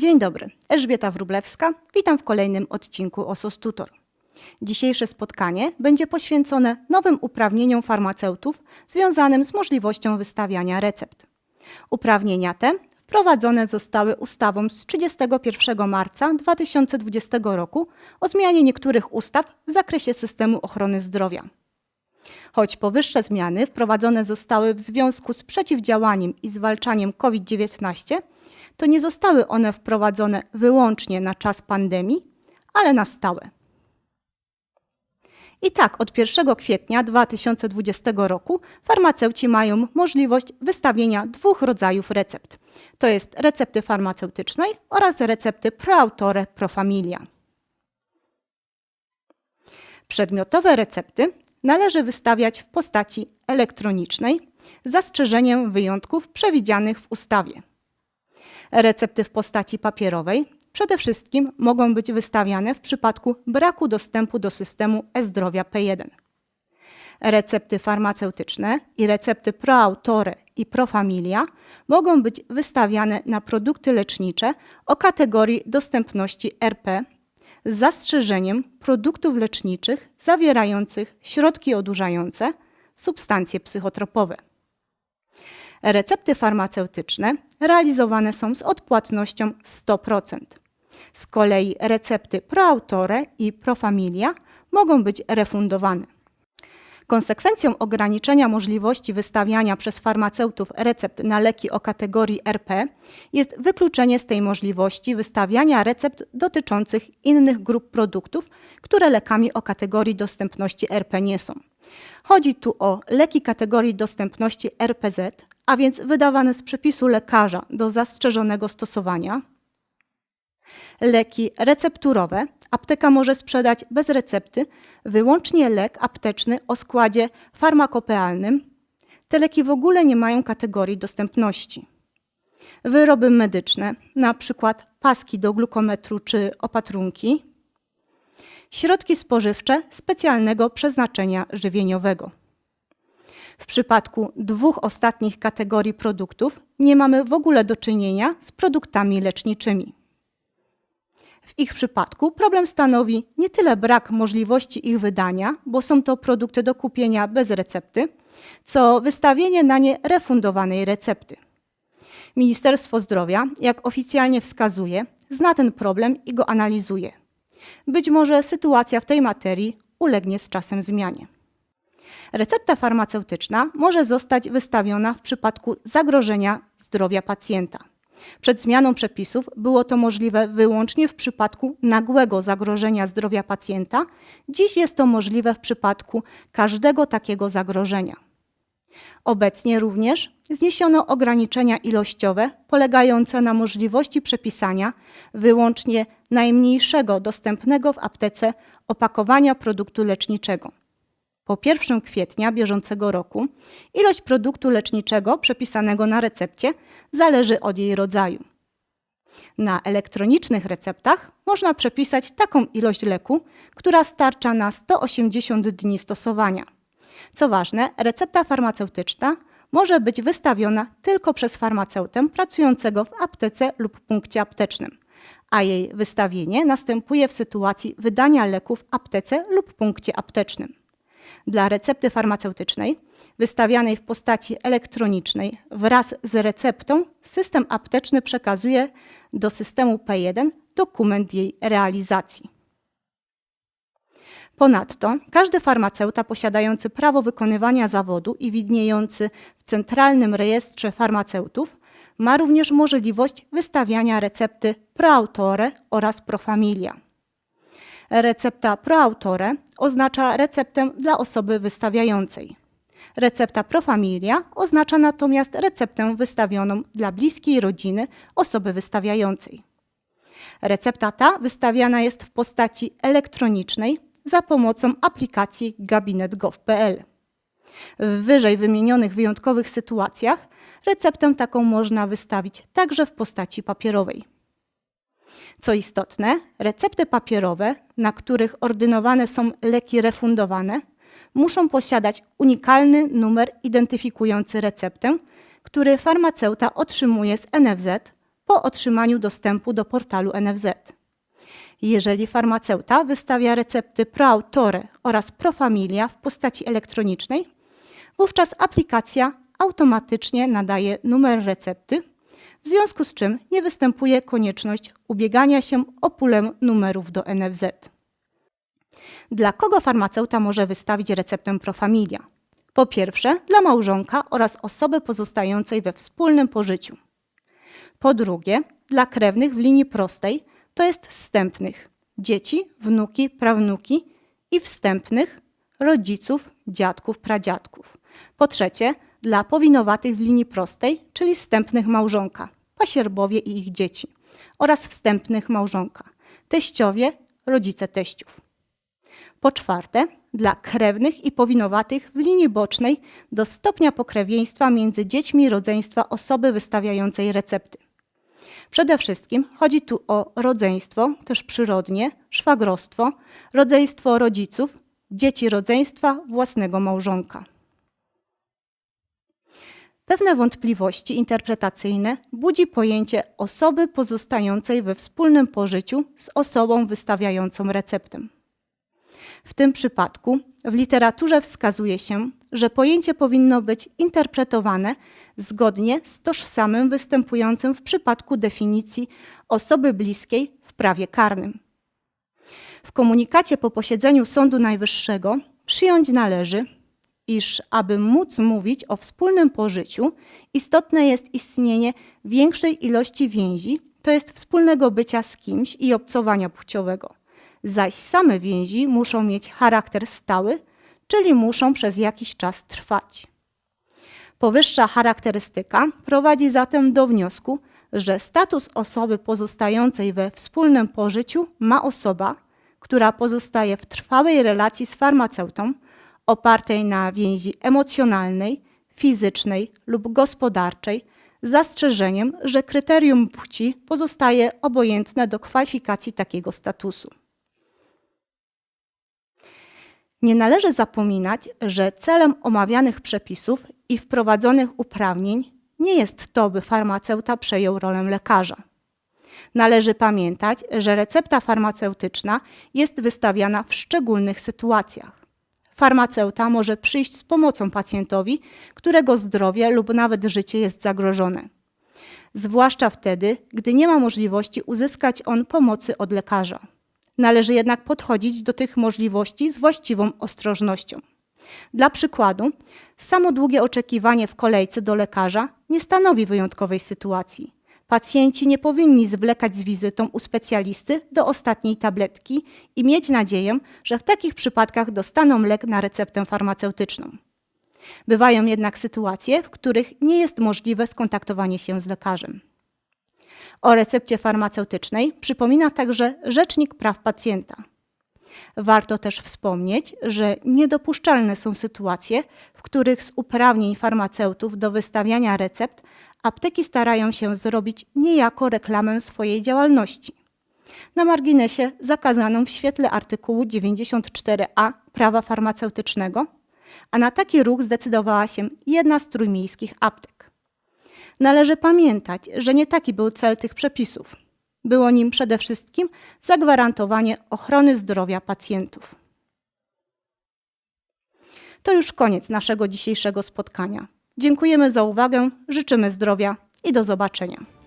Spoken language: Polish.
Dzień dobry, Elżbieta Wrublewska. Witam w kolejnym odcinku OSOS Tutor. Dzisiejsze spotkanie będzie poświęcone nowym uprawnieniom farmaceutów związanym z możliwością wystawiania recept. Uprawnienia te wprowadzone zostały ustawą z 31 marca 2020 roku o zmianie niektórych ustaw w zakresie systemu ochrony zdrowia. Choć powyższe zmiany wprowadzone zostały w związku z przeciwdziałaniem i zwalczaniem COVID-19, to nie zostały one wprowadzone wyłącznie na czas pandemii, ale na stałe. I tak od 1 kwietnia 2020 roku farmaceuci mają możliwość wystawienia dwóch rodzajów recept. To jest recepty farmaceutycznej oraz recepty pro autore pro familia. Przedmiotowe recepty należy wystawiać w postaci elektronicznej z zastrzeżeniem wyjątków przewidzianych w ustawie. Recepty w postaci papierowej przede wszystkim mogą być wystawiane w przypadku braku dostępu do systemu e-zdrowia P1. Recepty farmaceutyczne i recepty pro autore i pro familia mogą być wystawiane na produkty lecznicze o kategorii dostępności RP z zastrzeżeniem produktów leczniczych zawierających środki odurzające, substancje psychotropowe. Recepty farmaceutyczne realizowane są z odpłatnością 100%. Z kolei recepty pro autore i pro familia mogą być refundowane. Konsekwencją ograniczenia możliwości wystawiania przez farmaceutów recept na leki o kategorii RP jest wykluczenie z tej możliwości wystawiania recept dotyczących innych grup produktów, które lekami o kategorii dostępności RP nie są. Chodzi tu o leki kategorii dostępności RPZ, a więc wydawane z przepisu lekarza do zastrzeżonego stosowania. Leki recepturowe apteka może sprzedać bez recepty wyłącznie lek apteczny o składzie farmakopealnym. Te leki w ogóle nie mają kategorii dostępności. Wyroby medyczne, na przykład paski do glukometru czy opatrunki. Środki spożywcze specjalnego przeznaczenia żywieniowego. W przypadku dwóch ostatnich kategorii produktów nie mamy w ogóle do czynienia z produktami leczniczymi. W ich przypadku problem stanowi nie tyle brak możliwości ich wydania, bo są to produkty do kupienia bez recepty, co wystawienie na nie refundowanej recepty. Ministerstwo Zdrowia, jak oficjalnie wskazuje, zna ten problem i go analizuje. Być może sytuacja w tej materii ulegnie z czasem zmianie. Recepta farmaceutyczna może zostać wystawiona w przypadku zagrożenia zdrowia pacjenta. Przed zmianą przepisów było to możliwe wyłącznie w przypadku nagłego zagrożenia zdrowia pacjenta. Dziś jest to możliwe w przypadku każdego takiego zagrożenia. Obecnie również zniesiono ograniczenia ilościowe polegające na możliwości przepisania wyłącznie najmniejszego dostępnego w aptece opakowania produktu leczniczego. Po 1 kwietnia bieżącego roku ilość produktu leczniczego przepisanego na recepcie zależy od jej rodzaju. Na elektronicznych receptach można przepisać taką ilość leku, która starcza na 180 dni stosowania. Co ważne, recepta farmaceutyczna może być wystawiona tylko przez farmaceutę pracującego w aptece lub punkcie aptecznym, a jej wystawienie następuje w sytuacji wydania leku w aptece lub punkcie aptecznym. Dla recepty farmaceutycznej wystawianej w postaci elektronicznej wraz z receptą system apteczny przekazuje do systemu P1 dokument jej realizacji. Ponadto każdy farmaceuta posiadający prawo wykonywania zawodu i widniejący w Centralnym Rejestrze Farmaceutów ma również możliwość wystawiania recepty pro autore oraz pro familia. Recepta pro autore oznacza receptę dla osoby wystawiającej. Recepta pro familia oznacza natomiast receptę wystawioną dla bliskiej rodziny osoby wystawiającej. Recepta ta wystawiana jest w postaci elektronicznej za pomocą aplikacji gabinet.gov.pl. W wyżej wymienionych wyjątkowych sytuacjach receptę taką można wystawić także w postaci papierowej. Co istotne, recepty papierowe, na których ordynowane są leki refundowane, muszą posiadać unikalny numer identyfikujący receptę, który farmaceuta otrzymuje z NFZ po otrzymaniu dostępu do portalu NFZ. Jeżeli farmaceuta wystawia recepty pro autore oraz pro familia w postaci elektronicznej, wówczas aplikacja automatycznie nadaje numer recepty, w związku z czym nie występuje konieczność ubiegania się o pulę numerów do NFZ. Dla kogo farmaceuta może wystawić receptę pro familia? Po pierwsze, dla małżonka oraz osoby pozostającej we wspólnym pożyciu. Po drugie, dla krewnych w linii prostej, to jest wstępnych dzieci, wnuki, prawnuki i wstępnych rodziców, dziadków, pradziadków. Po trzecie, dla powinowatych w linii prostej, czyli wstępnych małżonka, pasierbowie i ich dzieci oraz wstępnych małżonka, teściowie, rodzice teściów. Po czwarte, dla krewnych i powinowatych w linii bocznej do stopnia pokrewieństwa między dziećmi rodzeństwa osoby wystawiającej recepty. Przede wszystkim chodzi tu o rodzeństwo, też przyrodnie, szwagrostwo, rodzeństwo rodziców, dzieci rodzeństwa własnego małżonka. Pewne wątpliwości interpretacyjne budzi pojęcie osoby pozostającej we wspólnym pożyciu z osobą wystawiającą receptę. W tym przypadku w literaturze wskazuje się, że pojęcie powinno być interpretowane zgodnie z tożsamym występującym w przypadku definicji osoby bliskiej w prawie karnym. W komunikacie po posiedzeniu Sądu Najwyższego przyjąć należy, iż aby móc mówić o wspólnym pożyciu, istotne jest istnienie większej ilości więzi, to jest wspólnego bycia z kimś i obcowania płciowego zaś same więzi muszą mieć charakter stały, czyli muszą przez jakiś czas trwać. Powyższa charakterystyka prowadzi zatem do wniosku, że status osoby pozostającej we wspólnym pożyciu ma osoba, która pozostaje w trwałej relacji z farmaceutą, opartej na więzi emocjonalnej, fizycznej lub gospodarczej, z zastrzeżeniem, że kryterium płci pozostaje obojętne do kwalifikacji takiego statusu. Nie należy zapominać, że celem omawianych przepisów i wprowadzonych uprawnień nie jest to, by farmaceuta przejął rolę lekarza. Należy pamiętać, że recepta farmaceutyczna jest wystawiana w szczególnych sytuacjach. Farmaceuta może przyjść z pomocą pacjentowi, którego zdrowie lub nawet życie jest zagrożone. Zwłaszcza wtedy, gdy nie ma możliwości uzyskać on pomocy od lekarza. Należy jednak podchodzić do tych możliwości z właściwą ostrożnością. Dla przykładu, samo długie oczekiwanie w kolejce do lekarza nie stanowi wyjątkowej sytuacji. Pacjenci nie powinni zwlekać z wizytą u specjalisty do ostatniej tabletki i mieć nadzieję, że w takich przypadkach dostaną lek na receptę farmaceutyczną. Bywają jednak sytuacje, w których nie jest możliwe skontaktowanie się z lekarzem. O recepcie farmaceutycznej przypomina także Rzecznik Praw Pacjenta. Warto też wspomnieć, że niedopuszczalne są sytuacje, w których z uprawnień farmaceutów do wystawiania recept apteki starają się zrobić niejako reklamę swojej działalności. Na marginesie zakazaną w świetle artykułu 94a prawa farmaceutycznego, a na taki ruch zdecydowała się jedna z trójmiejskich aptek. Należy pamiętać, że nie taki był cel tych przepisów. Było nim przede wszystkim zagwarantowanie ochrony zdrowia pacjentów. To już koniec naszego dzisiejszego spotkania. Dziękujemy za uwagę, życzymy zdrowia i do zobaczenia.